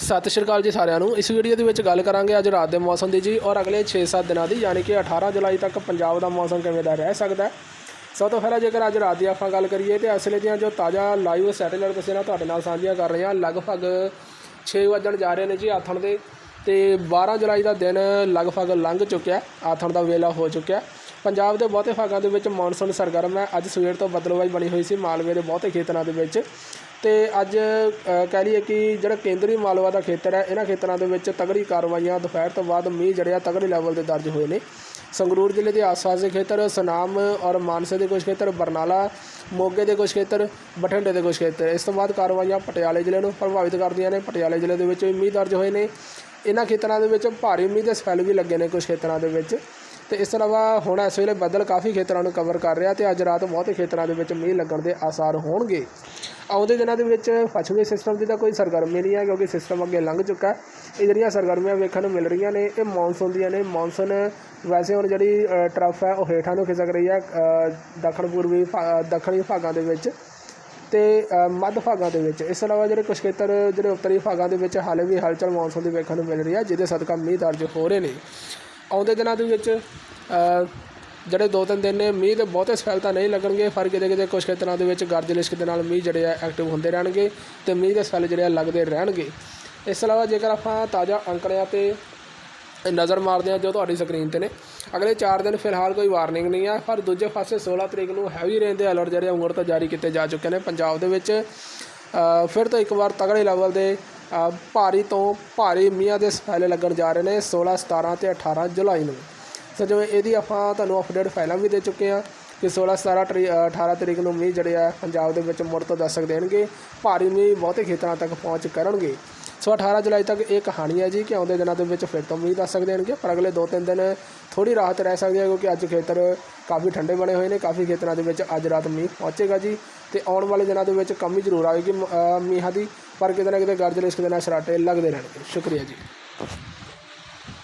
ਸਤਿ ਸ਼੍ਰੀ ਅਕਾਲ ਜੀ ਸਾਰਿਆਂ ਨੂੰ। ਇਸ ਵੀਡੀਓ ਦੇ ਵਿੱਚ ਗੱਲ ਕਰਾਂਗੇ ਅੱਜ ਰਾਤ ਦੇ ਮੌਸਮ ਦੀ ਜੀ ਔਰ ਅਗਲੇ 6-7 ਦਿਨਾਂ ਦੀ, ਯਾਨੀ ਕਿ 18 ਜੁਲਾਈ ਤੱਕ ਪੰਜਾਬ ਦਾ ਮੌਸਮ ਕਿਵੇਂ ਦਾ ਰਹਿ ਸਕਦਾ ਹੈ। ਸਭ ਤੋਂ ਪਹਿਲਾਂ ਜੇਕਰ ਅੱਜ ਰਾਤ ਦੀ ਆਪਾਂ ਗੱਲ ਕਰੀਏ ਤੇ ਅਸਲੇ ਦੀਆਂ ਜੋ ਤਾਜ਼ਾ ਲਾਈਵ ਸੈਟੇਲਾਈਟ ਤਸਵੀਰਾਂ ਤੁਹਾਡੇ ਨਾਲ ਸਾਂਝੀਆਂ ਕਰ ਰਹੇ ਹਾਂ, ਲਗਭਗ 6 ਵਜਣ ਜਾ ਰਹੇ ਨੇ ਜੀ ਆਥਣ ਦੇ ਤੇ 12 ਜੁਲਾਈ ਦਾ ਦਿਨ ਲਗਭਗ ਲੰਘ ਚੁੱਕਿਆ ਆਥਣ ਦਾ ਵੇਲਾ ਹੋ ਚੁੱਕਿਆ ਪੰਜਾਬ ਦੇ ਬਹੁਤੇ ਭਾਗਾਂ ਦੇ ਵਿੱਚ ਮੌਨਸੂਨ ਸਰਗਰਮ ਹੈ। ਅੱਜ ਸਵੇਰ ਤੋਂ ਬਦਲਵਾਈ ਬਣੀ ਹੋਈ ਸੀ ਮਾਲਵੇ ਦੇ ਬਹੁਤੇ ਖੇਤਰਾਂ ਦੇ ਵਿੱਚ। ਤੇ ਅੱਜ ਕਹਿ ਲਈਏ ਕਿ ਜਿਹੜਾ ਕੇਂਦਰੀ ਮਾਲਵਾ ਦਾ ਖੇਤਰ ਹੈ, ਇਹਨਾਂ ਖੇਤਰਾਂ ਦੇ ਵਿੱਚ ਤਗੜੀ ਕਾਰਵਾਈਆਂ ਦੁਪਹਿਰ ਤੋਂ ਬਾਅਦ ਮੀਂਹ ਜੜਿਆ ਤਗੜੇ ਲੈਵਲ ਤੇ ਦਰਜ ਹੋਏ ਨੇ। ਸੰਗਰੂਰ ਜ਼ਿਲ੍ਹੇ ਦੇ ਆਸ-ਪਾਸ ਦੇ ਖੇਤਰ ਸੁਨਾਮ ਔਰ ਮਾਨਸੇ ਦੇ ਕੁਝ ਖੇਤਰ, ਬਰਨਾਲਾ, ਮੋਗੇ ਦੇ ਕੁਝ ਖੇਤਰ, ਬਠਿੰਡੇ ਦੇ ਕੁਝ ਖੇਤਰ। ਇਸ ਤੋਂ ਬਾਅਦ ਕਾਰਵਾਈਆਂ ਪਟਿਆਲੇ ਜ਼ਿਲ੍ਹੇ ਨੂੰ ਪ੍ਰਭਾਵਿਤ ਕਰਦੀਆਂ ਨੇ। ਪਟਿਆਲੇ ਜ਼ਿਲ੍ਹੇ ਦੇ ਵਿੱਚ ਵੀ ਮੀਂਹ ਦਰਜ ਹੋਏ ਨੇ। ਇਹਨਾਂ ਖੇਤਰਾਂ ਦੇ ਵਿੱਚ ਭਾਰੀ ਮੀਂਹ ਦੇ ਸਪੈਲ ਵੀ ਲੱਗੇ ਨੇ ਕੁਝ ਖੇਤਰਾਂ ਦੇ ਵਿੱਚ। ਤੇ ਇਸ ਤੋਂ ਇਲਾਵਾ ਹੁਣ ਇਸ ਵੇਲੇ ਬੱਦਲ ਕਾਫੀ ਖੇਤਰਾਂ ਨੂੰ ਕਵਰ ਕਰ ਰਿਹਾ ਤੇ ਅੱਜ ਰਾਤ ਬਹੁਤੇ ਖੇਤਰਾਂ ਦੇ ਵਿੱਚ ਮੀਂਹ ਲੱਗਣ ਦੇ ਆਸਾਰ ਹੋਣਗੇ। ਆਉਂਦੇ ਦਿਨਾਂ ਦੇ ਵਿੱਚ ਪੱਛਮੀ ਸਿਸਟਮ ਦੀ ਤਾਂ ਕੋਈ ਸਰਗਰਮੀ ਨਹੀਂ ਹੈ ਕਿਉਂਕਿ ਸਿਸਟਮ ਅੱਗੇ ਲੰਘ ਚੁੱਕਾ ਇਹ ਜਿਹੜੀਆਂ ਸਰਗਰਮੀਆਂ ਵੇਖਣ ਨੂੰ ਮਿਲ ਰਹੀਆਂ ਨੇ ਇਹ ਮੌਨਸੂਨ ਦੀਆਂ ਨੇ। ਮੌਨਸੂਨ ਵੈਸੇ ਹੁਣ ਜਿਹੜੀ ਅ, ਟਰਫ ਹੈ ਉਹ ਹੇਠਾਂ ਨੂੰ ਖਿਸਕ ਰਹੀ ਹੈ ਦੱਖਣ ਪੂਰਬੀ ਭਾ- ਦੱਖਣੀ ਭਾਗਾਂ ਦੇ ਵਿੱਚ ਤੇ ਮੱਧ ਭਾਗਾਂ ਦੇ ਵਿੱਚ। ਇਸ ਤੋਂ ਇਲਾਵਾ ਜਿਹੜੇ ਕੁਝ ਖੇਤਰ ਜਿਹੜੇ ਉੱਤਰੀ ਭਾਗਾਂ ਦੇ ਵਿੱਚ ਹਾਲੇ ਵੀ ਹਲਚਲ ਮੌਨਸੂਨ ਦੀ ਵੇਖਣ ਨੂੰ ਮਿਲ ਰਹੀ ਹੈ ਜਿਹਦੇ ਸਦਕਾ ਮੀਂਹ ਦਰਜ ਹੋ ਰਹੇ ਨੇ। ਆਉਂਦੇ ਦਿਨਾਂ ਦੇ ਵਿੱਚ ਜਿਹੜੇ ਦੋ ਤਿੰਨ ਦਿਨ ਨੇ, ਮੀਂਹ ਦੇ ਬਹੁਤੇ ਸਪੈਲ ਤਾਂ ਨਹੀਂ ਲੱਗਣਗੇ, ਪਰ ਕਿਤੇ ਕਿਤੇ ਕੁਝ ਖੇਤਰਾਂ ਦੇ ਵਿੱਚ ਗਰਜ ਲਿਸ਼ਕ ਦੇ ਨਾਲ ਮੀਂਹ ਜਿਹੜੇ ਆ ਐਕਟਿਵ ਹੁੰਦੇ ਰਹਿਣਗੇ ਤੇ ਮੀਂਹ ਦੇ ਸਪੈਲ ਜਿਹੜੇ ਆ ਲੱਗਦੇ ਰਹਿਣਗੇ। ਇਸ ਤੋਂ ਇਲਾਵਾ ਜੇਕਰ ਆਪਾਂ ਤਾਜ਼ਾ ਅੰਕੜਿਆਂ ਤੇ ਨਜ਼ਰ ਮਾਰਦੇ ਹਾਂ ਜੋ ਤੁਹਾਡੀ ਸਕਰੀਨ ਤੇ ਨੇ, ਅਗਲੇ 4 ਦਿਨ ਫਿਲਹਾਲ ਕੋਈ ਵਾਰਨਿੰਗ ਨਹੀਂ ਆ, ਪਰ ਦੂਜੇ ਪਾਸੇ 16 ਤਰੀਕ ਨੂੰ ਹੈਵੀ ਰੇਨ ਦੇ ਅਲਰਟ ਜਿਹੜੇ ਉਮਰ ਤੋਂ ਜਾਰੀ ਕੀਤੇ ਜਾ ਚੁੱਕੇ ਨੇ ਪੰਜਾਬ ਦੇ ਵਿੱਚ। ਫਿਰ ਤੋਂ ਇੱਕ ਵਾਰ ਤਗੜੇ ਲੈਵਲ ਦੇ ਭਾਰੀ ਤੋਂ ਭਾਰੀ ਮੀਂਹਾਂ ਦੇ ਸਫੈਲੇ ਲੱਗਣ ਜਾ ਰਹੇ ਨੇ 16 17 ਤੇ 18 ਜੁਲਾਈ ਨੂੰ। ਸੋ ਜਿਵੇਂ ਇਹਦੀ ਆਪਾਂ ਤੁਹਾਨੂੰ ਅਪਡੇਟ ਪਹਿਲਾਂ ਵੀ ਦੇ ਚੁੱਕੇ ਹਾਂ ਕਿ 16 17 ਤਰੀ- ਅ, 18 ਤਰੀਕ ਨੂੰ ਮੀਂਹ ਜਿਹੜੇ ਆ ਪੰਜਾਬ ਦੇ ਵਿੱਚ ਮੁੜ ਤੋਂ ਦਸਤਕ ਦੇਣਗੇ ਭਾਰੀ ਮੀਂਹ ਬਹੁਤੇ ਖੇਤਰਾਂ ਤੱਕ ਪਹੁੰਚ ਕਰਨਗੇ। ਸੋ 18 ਜੁਲਾਈ ਤੱਕ ਇਹ ਕਹਾਣੀ ਹੈ ਜੀ ਕਿ ਆਉਂਦੇ ਦਿਨਾਂ ਦੇ ਵਿੱਚ ਫਿਰ ਤੋਂ ਮੀਂਹ ਦੱਸ ਸਕਦੇ ਦੇਣਗੇ ਪਰ ਅਗਲੇ 2-3 ਦਿਨ ਥੋੜੀ ਰਾਹਤ ਰਹਿ ਸਕਦੀ ਹੈ ਕਿਉਂਕਿ ਅੱਜ ਖੇਤਰ ਕਾਫੀ ਠੰਡੇ ਬਣੇ ਹੋਏ ਨੇ ਕਾਫੀ ਖੇਤਰਾਂ ਦੇ ਵਿੱਚ ਅੱਜ ਰਾਤ ਮੀਂਹ ਪਹੁੰਚੇਗਾ ਜੀ। ਤੇ ਆਉਣ ਵਾਲੇ ਦਿਨਾਂ ਦੇ ਵਿੱਚ ਕਮੀ ਜ਼ਰੂਰ ਆਵੇਗੀ ਮੀਂਹਾਂ ਦੀ ਪਰ ਕਿਤੇ ਨਾ ਕਿਤੇ ਗਰਜ ਲਿਸ਼ਕ ਦੇ ਨਾਲ ਸ਼ਰਾਟੇ ਲੱਗਦੇ ਰਹਿਣਗੇ। ਸ਼ੁਕਰੀਆ ਜੀ।